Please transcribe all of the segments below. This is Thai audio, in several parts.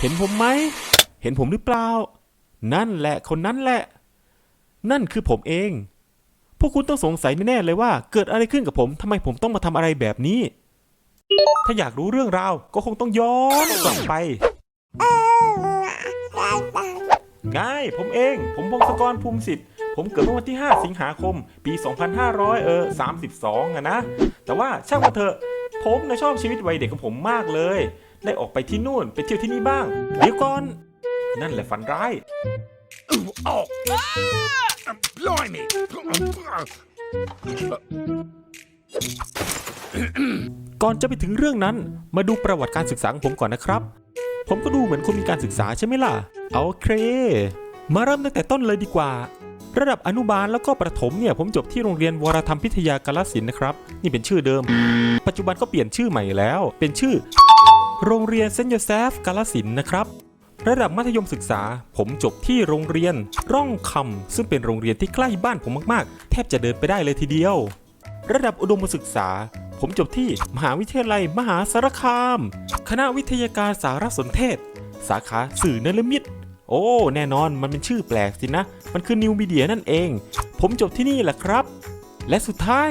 เห็นผมไหม เห็นผมหรือเปล่า นั่นแหละคนนั้นแหละ นั่นคือผมเอง พวกคุณต้องสงสัยแน่ๆเลยว่า เกิดอะไรขึ้นกับผมทำไมผมต้องมาทำอะไรแบบนี้ ถ้าอยากรู้เรื่องราวก็คงต้องย้อนกลับไป ง่าย ผมเอง ผมพงศกรภูมิสิทธิ์ ผมเกิดเมื่อวันที่ 5 สิงหาคม ปี 2500เออ32อะนะ แต่ว่าช่างมันเถอะ ผมนะชอบชีวิตวัยเด็กของผมมากเลย ได้ออกไปที่นู่นไปเที่ยวที่นี่บ้าง เดี๋ยวก่อน นั่นแหละฝันร้าย Oh! Blimey! ก่อนจะไปถึงเรื่องนั้น มาดูประวัติการศึกษาของผมก่อนนะครับ ผมก็ดูเหมือนคนมีการศึกษาใช่ไหมล่ะ เอาโอเคมาเริ่มตั้งแต่ต้นเลยดีกว่า ระดับอนุบาลแล้วก็ประถมเนี่ย ผมจบที่โรงเรียนวรธรรมพิทยากาลสินธุ์นะครับ นี่เป็นชื่อเดิม ปัจจุบันก็เปลี่ยนชื่อใหม่แล้ว เป็นชื่อ โรงเรียนเซนต์โยเซฟกาลสินนะครับ ระดับมัธยมศึกษา ผมจบที่โรงเรียนร่องคำซึ่งเป็นโรงเรียนที่ใกล้บ้านผมมากๆ แทบจะเดินไปได้เลยทีเดียว ระดับอุดมศึกษา ผมจบที่มหาวิทยาลัยมหาสารคาม คณะวิทยาการสารสนเทศ สาขาสื่อนลมิตโอ้ แน่นอนมันเป็นชื่อแปลกสินะ มันคือนิวมีเดียนั่นเอง ผมจบที่นี่แหละครับ และสุดท้าย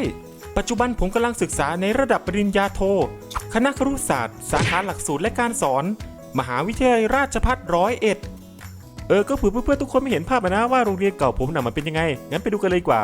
ปัจจุบันผมกำลังศึกษาในระดับปริญญาโท คณะครุศาสตร์ สาขาหลักสูตรและการสอน มหาวิทยาลัยราชภัฏร้อยเอ็ดเออ ก็เผื่อเพื่อนๆทุกคนไม่เห็นภาพนะว่าโรงเรียนเก่าผมน่ะมันเป็นยังไง งั้นไปดูกันเลยกว่า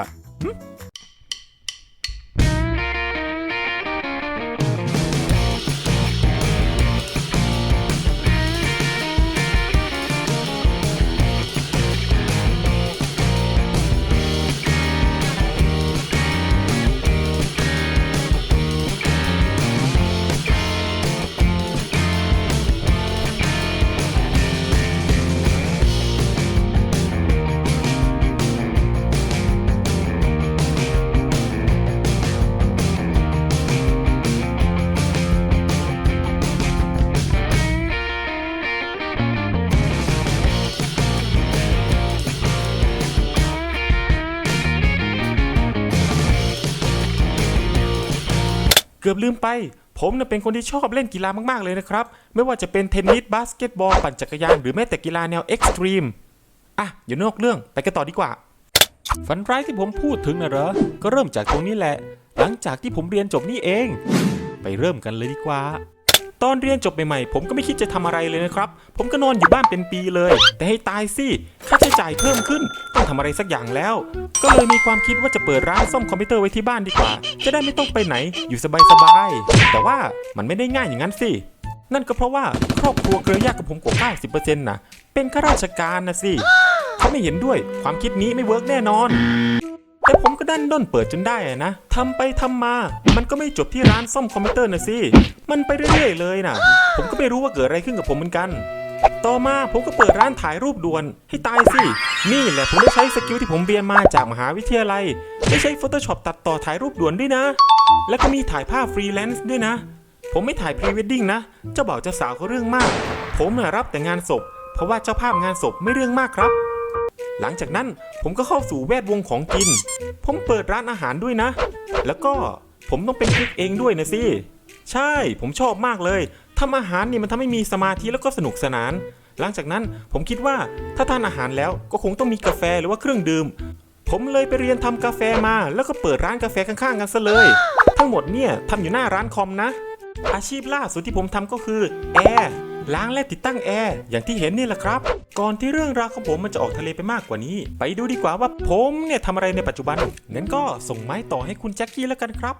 เกือบลืมไป ผมน่ยเป็นคนที่ชอบเล่นกีฬามากๆเลยนะครับ ไม่ว่าจะเป็นเทนนิสบาสเกตบอลปั่นจักรยานหรือแม้แต่กีฬาแนวเอ็กซ์ตรีมอะอย่านอกเรื่องไปกันต่อดีกว่า ฝันร้ายที่ผมพูดถึงนะเหรอ ก็เริ่มจากตรงนี้แหละ หลังจากที่ผมเรียนจบนี่เอง ไปเริ่มกันเลยดีกว่า ตอนเรียนจบใหม่ๆผมก็ไม่คิดจะทำอะไรเลยนะครับ ผมก็นอนอยู่บ้านเป็นปีเลย แต่ให้ตายสิค่าใช้จ่ายเพิ่มขึ้นต้องทำอะไรสักอย่างแล้ว ก็เลยมีความคิดว่าจะเปิดร้านซ่อมคอมพิวเตอร์ไว้ที่บ้านดีกว่า จะได้ไม่ต้องไปไหนอยู่สบายๆแต่ว่ามันไม่ได้ง่ายอย่างนั้นสินั่นก็เพราะว่าครอบครัวเครือญาติกับผมกว่า90%นะเป็นข้าราชการนะสิเขาไม่เห็นด้วยความคิดนี้ไม่เวิร์กแน่นอน ดันด้นเปิดจนได้อะนะทำไปทำมา มันก็ไม่จบที่ร้านซ่อมคอมพิวเตอร์นะสิมันไปเรื่อยๆเลยนะผมก็ไม่รู้ว่าเกิดอะไรขึ้นกับผมเหมือนกัน ต่อมาผมก็เปิดร้านถ่ายรูปด่วน ให้ตายสิ นี่แหละผมได้ใช้สกิลที่ผมเรียนมาจากมหาวิทยาลัยได้ใช้ Photoshop ตัดต่อถ่ายรูปด่วนด้วยนะ แล้วก็มีถ่ายภาพฟรีแลนซ์ด้วยนะ ผมไม่ถ่ายพรีเวดดิ้งนะ เจ้าบ่าวเจ้าสาวเขาเรื่องมาก ผมน่ะรับแต่งานศพ เพราะว่าเจ้าภาพงานศพไม่เรื่องมากครับ หลังจากนั้นผมก็เข้าสู่แวดวงของกิน ผมเปิดร้านอาหารด้วยนะ แล้วก็ผมต้องเป็นคุกเองด้วยนะสิ ใช่ ผมชอบมากเลยทำอาหารนี่มันทำให้มีสมาธิแล้วก็สนุกสนาน หลังจากนั้นผมคิดว่าถ้าทานอาหารแล้วก็คงต้องมีกาแฟหรือว่าเครื่องดื่ม ผมเลยไปเรียนทำกาแฟมา แล้วก็เปิดร้านกาแฟข้างๆกันซะเลย ทั้งหมดเนี่ยทำอยู่หน้าร้านคอมนะ อาชีพล่าสุดที่ผมทำก็คือแอร์ ล้างและติดตั้งแอร์อย่างที่เห็นนี่แหละครับ ก่อนที่เรื่องราวของผมมันจะออกทะเลไปมากกว่านี้ ไปดูดีกว่าว่าผมเนี่ยทำอะไรในปัจจุบันงั้นก็ส่งไม้ต่อให้คุณแจ็คกี้แล้วกันครับ